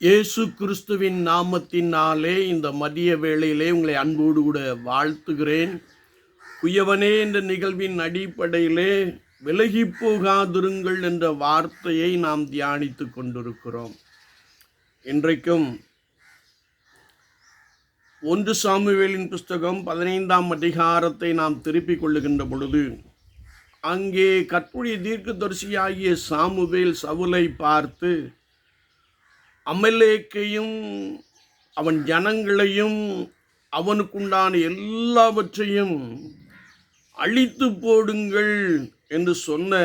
இயேசு கிறிஸ்துவின் நாமத்தினாலே இந்த மதிய வேளையிலே உங்களை அன்போடு கூட வாழ்த்துகிறேன். குயவனே என்ற நிகழ்வின் அடிப்படையிலே விலகி போகாதிருங்கள் என்ற வார்த்தையை நாம் தியானித்து கொண்டிருக்கிறோம். இன்றைக்கும் ஒன்று சாமுவேலின் புஸ்தகம் பதினைந்தாம் அதிகாரத்தை நாம் திருப்பிக் கொள்ளுகின்ற பொழுது அங்கே கற்புடைய தீர்க்கதரிசியாகிய சாமுவேல் சவுலை பார்த்து அமலேக்கையும் அவன் ஜனங்களையும் அவனுக்குண்டான எல்லாவற்றையும் அழித்து போடுங்கள் என்று சொன்ன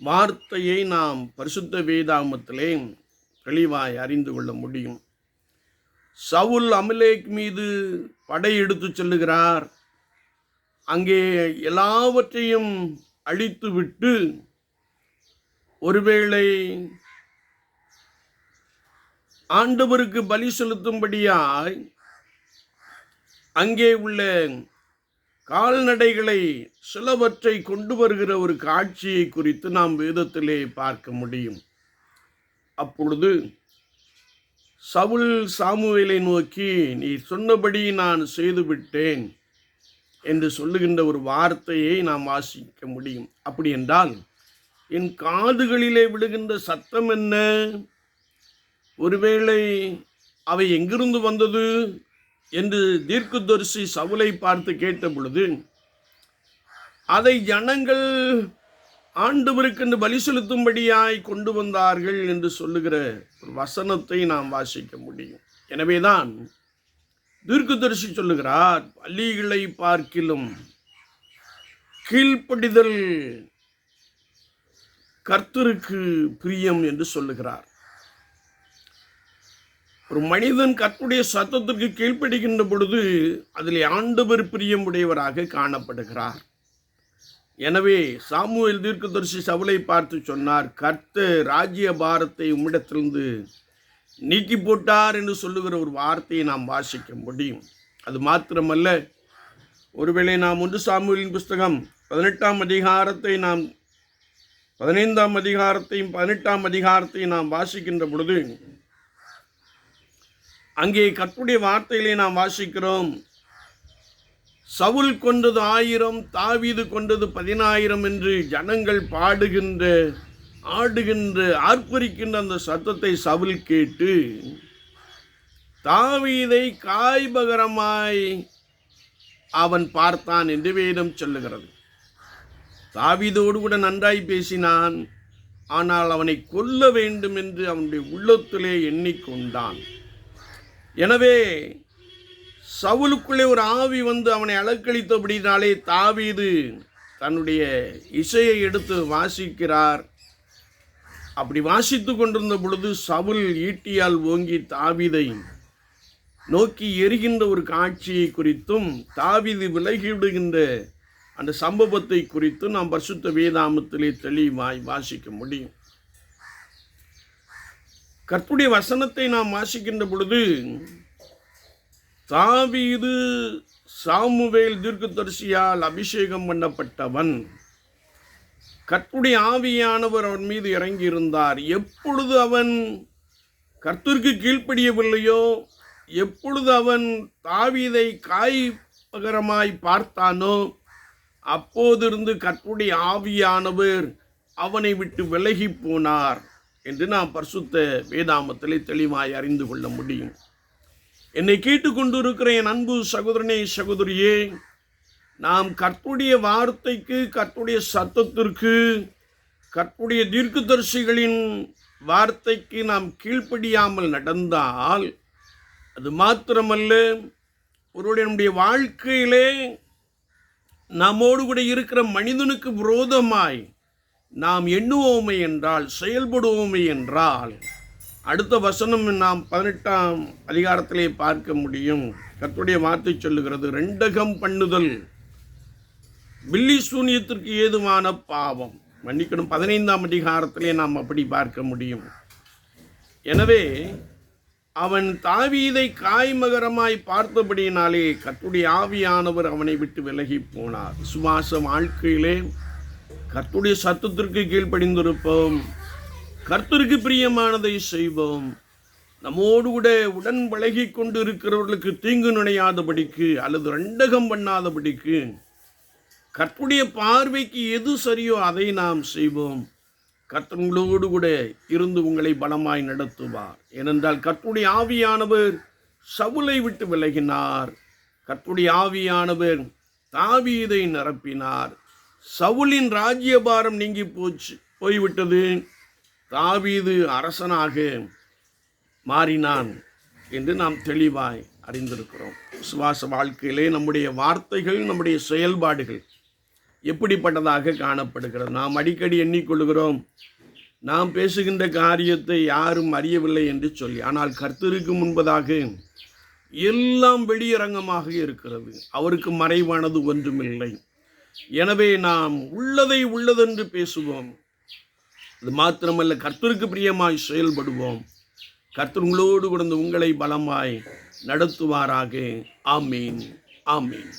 வார்த்தையை நாம் பரிசுத்த வேதாமத்திலே தெளிவாய் அறிந்து கொள்ள முடியும். சவுல் அமலேக் மீது படையெடுத்து செல்லுகிறார். அங்கே எல்லாவற்றையும் அழித்துவிட்டு ஒருவேளை ஆண்டவருக்கு பலி செலுத்தும்படியாய் அங்கே உள்ள கால்நடைகளை சிலவற்றை கொண்டு வருகிற ஒரு காட்சியை குறித்து நாம் வேதத்திலே பார்க்க முடியும். அப்பொழுது சவுல் சாமுவேலை நோக்கி நீ சொன்னபடி நான் செய்துவிட்டேன் என்று சொல்லுகின்ற ஒரு வார்த்தையை நாம் வாசிக்க முடியும். அப்படி என்றால் என் காதுகளிலே விழுகின்ற சத்தம் என்ன? ஒருவேளை அவை எங்கிருந்து வந்தது என்று தீர்க்குதரிசி சவுலை பார்த்து கேட்ட பொழுது அதை ஜனங்கள் ஆண்டவருக்கென்று பலி செலுத்தும்படியாய் கொண்டு வந்தார்கள் என்று சொல்லுகிற ஒரு வசனத்தை நாம் வாசிக்க முடியும். எனவேதான் தீர்க்கதரிசி சொல்லுகிறார் பலிகளை பார்க்கிலும் கீழ்ப்படிதல் கர்த்தருக்கு பிரியம் என்று சொல்லுகிறார். ஒரு மனிதன் கத்துடைய சத்தத்திற்கு கீழ்ப்படுகின்ற பொழுது அதில் ஆண்டவர் பிரியமுடையவராக காணப்படுகிறார். எனவே சாமுவேல் தீர்க்கதரிசி சவுலை பார்த்து சொன்னார் கர்த்த ராஜ்ய பாரத்தை உம்மிடத்திலிருந்து நீக்கி போட்டார் என்று சொல்லுகிற ஒரு வார்த்தையை நாம் வாசிக்க முடியும். அது மாத்திரமல்ல ஒருவேளை நாம் ஒன்று சாமுவேலின் புஸ்தகம் பதினெட்டாம் அதிகாரத்தை நாம் பதினைந்தாம் அதிகாரத்தையும் பதினெட்டாம் அதிகாரத்தையும் நாம் வாசிக்கின்ற பொழுது அங்கே கற்புடைய வார்த்தைகளை நாம் வாசிக்கிறோம். சவுல் கொண்டது ஆயிரம் தாவீது கொண்டது பதினாயிரம் என்று ஜனங்கள் பாடுகின்ற ஆடுகின்ற ஆர்ப்பரிக்கின்ற அந்த சத்தத்தை சவுல் கேட்டு தாவீதை காய்பகரமாய் அவன் பார்த்தான் என்று வேதம் சொல்லுகிறது. தாவீதோடு கூட நன்றாய் பேசினான் ஆனால் அவனை கொல்ல வேண்டும் என்று அவனுடைய உள்ளத்திலே எண்ணிக்கொண்டான். எனவே சவுலுக்குள்ளே ஒரு ஆவி வந்து அவனை அலக்களித்தபடினாலே தாவீது தன்னுடைய இசையை எடுத்து வாசிக்கிறார். அப்படி வாசித்து கொண்டிருந்த பொழுது சவுல் ஈட்டியால் ஓங்கி தாவிதை நோக்கி எரிகின்ற ஒரு காட்சியை குறித்தும் தாவிது விலகிவிடுகின்ற அந்த சம்பவத்தை குறித்தும் நாம் பரிசுத்த வேதாமத்திலே தெளிவாய் வாசிக்க முடியும். கர்த்துடைய வசனத்தை நாம் வாசிக்கின்ற பொழுது தாவீது சாமுவேல் தீர்க்கதரிசியால் அபிஷேகம் பண்ணப்பட்டவன். கர்த்துடைய ஆவியானவர் அவன் மீது இறங்கியிருந்தார். எப்பொழுது அவன் கர்த்தருக்கு கீழ்ப்படியவில்லையோ எப்பொழுது அவன் தாவீதை காய்பகரமாய் பார்த்தானோ அப்போதிருந்து கர்த்துடைய ஆவியானவர் அவனை விட்டு விலகி போனார். என்று நாம் பரிசுத்த வேதாமத்திலே தெளிவாய் அறிந்து கொள்ள முடியும். என்னை கேட்டுக்கொண்டிருக்கிற என் அன்பு சகோதரனே சகோதரியே நாம் கற்புடைய வார்த்தைக்கு கற்புடைய சத்தத்திற்கு கற்புடைய தீர்க்கதரிசிகளின் வார்த்தைக்கு நாம் கீழ்ப்படியாமல் நடந்தால் அது மாத்திரமல்ல ஒருவருடைய நம்முடைய வாழ்க்கையிலே நம்மோடு கூட இருக்கிற மனிதனுக்கு விரோதமாய் நாம் எண்ணுவோமே என்றால் செயல்படுவோமே என்றால் அடுத்த வசனம் நாம் பதினெட்டாம் அதிகாரத்திலே பார்க்க முடியும். கத்துடைய வார்த்தை சொல்லுகிறது ரெண்டகம் பண்ணுதல் பில்லி சூனியத்திற்கு ஏதுவான பாவம். மன்னிக்கணும் பதினைந்தாம் அதிகாரத்திலே நாம் அப்படி பார்க்க முடியும். எனவே அவன் தாவீதை காய்மகரமாய் பார்த்தபடியினாலே கத்துடைய ஆவியானவர் அவனை விட்டு விலகி போனார். சுவாச வாழ்க்கையிலே கர்த்துடைய சத்தத்திற்கு கீழ்ப்படிந்திருப்போம். கர்த்தருக்கு பிரியமானதை செய்வோம். நம்மோடு கூட உடன் பழகி கொண்டு இருக்கிறவர்களுக்கு தீங்கு நினையாதபடிக்கு அல்லது ரெண்டகம் பண்ணாதபடிக்கு கர்த்தருடைய பார்வைக்கு எது சரியோ அதை நாம் செய்வோம். கர்த்தங்களோடு கூட இருந்து உங்களை பலமாய் நடத்துவார். ஏனென்றால் கர்த்தருடைய ஆவியானவர் சவுலை விட்டு விலகினார். கர்த்தருடைய ஆவியானவர் தாவீதை நிரப்பினார். சவுலின் ராஜ்யபாரம் நீங்கி போச்சு போய்விட்டது. தாவீது அரசனாக மாறினான் என்று நாம் தெளிவாய் அறிந்திருக்கிறோம். விசுவாச வாழ்க்கையிலே நம்முடைய வார்த்தைகள் நம்முடைய செயல்பாடுகள் எப்படிப்பட்டதாக காணப்படுகிறது? நாம் அடிக்கடி எண்ணிக்கொள்கிறோம் நாம் பேசுகின்ற காரியத்தை யாரும் அறியவில்லை என்று சொல்லி ஆனால் கர்த்தருக்கு முன்பதாக எல்லாம் வெளியரங்கமாக இருக்கிறது. அவருக்கு மறைவானது ஒன்றுமில்லை. எனவே நாம் உள்ளதை உள்ளதென்று பேசுவோம். அது மாத்திரமல்ல கர்த்தருக்கு பிரியமாய் செயல்படுவோம். கர்த்தருங்களோடு கூட உங்களை பலமாய் நடத்துவாராக. ஆமீன். ஆமீன்.